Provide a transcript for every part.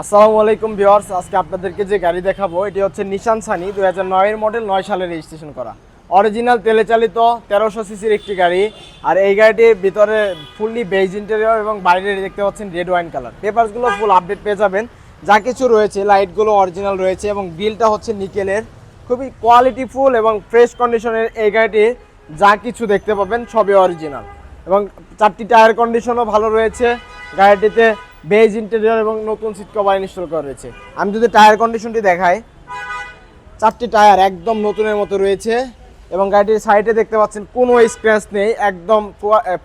আসসালামু আলাইকুম ভিউয়ার্স, আজকে আপনাদেরকে যে গাড়ি দেখাবো, এটি হচ্ছে নিশান সানি দু হাজার নয়ের মডেল নয় সালে রেজিস্ট্রেশন করা। অরিজিনাল তেলে চালিত তেরোশো সিসির একটি গাড়ি, আর এই গাড়িটির ভিতরে ফুললি বেজ ইন্টেরিয়র এবং বাইরে দেখতে পাচ্ছেন রেড ওয়াইন কালার পেপারসগুলো ফুল আপডেট পেয়ে যাবেন। যা কিছু রয়েছে লাইটগুলো অরিজিনাল রয়েছে এবং বিলটা হচ্ছে নিকেলের খুবই কোয়ালিটিফুল এবং ফ্রেশ কন্ডিশনের এই গাড়িটি যা কিছু দেখতে পাবেন সবই অরিজিনাল এবং চারটি টায়ার কন্ডিশনও ভালো রয়েছে। গাড়িটিতে বেজ ইন্টেরিয়র এবং নতুন সিট কভার ইনস্টল করা রয়েছে। আমি যদি টায়ার কন্ডিশনটি দেখাই, চারটি টায়ার একদম নতুনের মতো রয়েছে এবং গাড়িটির সাইডে দেখতে পাচ্ছেন কোনো স্ক্র্যাচ নেই, একদম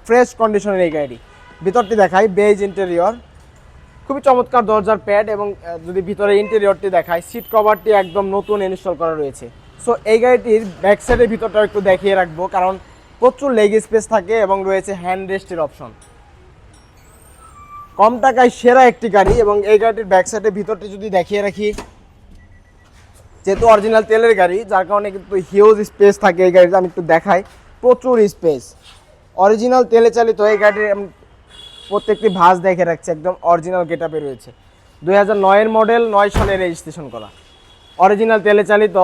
ফ্রেশ কন্ডিশনের এই গাড়িটি। ভিতরটি দেখাই, বেজ ইন্টেরিয়র। খুবই চমৎকার দরজার প্যাড এবং যদি ভিতরে ইন্টেরিয়রটি দেখায় সিট কভারটি একদম নতুন ইনস্টল করা রয়েছে। সো এই গাড়িটির ব্যাক সাইডের ভিতরটা একটু দেখিয়ে রাখব, কারণ প্রচুর লেগ স্পেস থাকে এবং রয়েছে হ্যান্ড রেস্টের অপশন কম টাকায় সেরা একটি গাড়ি এবং এই গাড়িটির ব্যাক সাইডের ভিতরটি যদি দেখিয়ে রাখি, যেহেতু অরিজিনাল তেলের গাড়ি, যার কারণে কিন্তু হিউজ স্পেস থাকে এই গাড়িতে, আমি একটু দেখাই। প্রচুর স্পেস অরিজিনাল তেলে চালিত এই গাড়ির প্রত্যেকটি ভাঁজ দেখে রাখছে, একদম অরিজিনাল গেট আপে রয়েছে। দুই হাজার নয়ের মডেল নয় সালে রেজিস্ট্রেশন করা। অরিজিনাল তেলে চালিত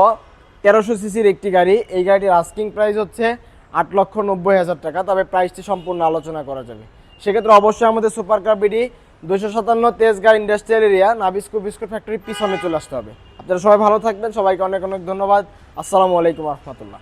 তেরোশো সিসির একটি গাড়ি, এই গাড়িটির আস্কিং প্রাইস হচ্ছে আট লক্ষ নব্বই হাজার টাকা, তবে প্রাইসটি সম্পূর্ণ আলোচনা করা যাবে। সেক্ষেত্রে অবশ্যই আমাদের সুপার কার বিডি দুশো সাতান্ন Tejgaon industrial area Nabisco biscuit ফ্যাক্টরির পিছনে চলে আসতে হবে। আপনারা সবাই ভালো থাকবেন, সবাইকে অনেক অনেক ধন্যবাদ। আসসালামু আলাইকুম রহমতুল্লাহ।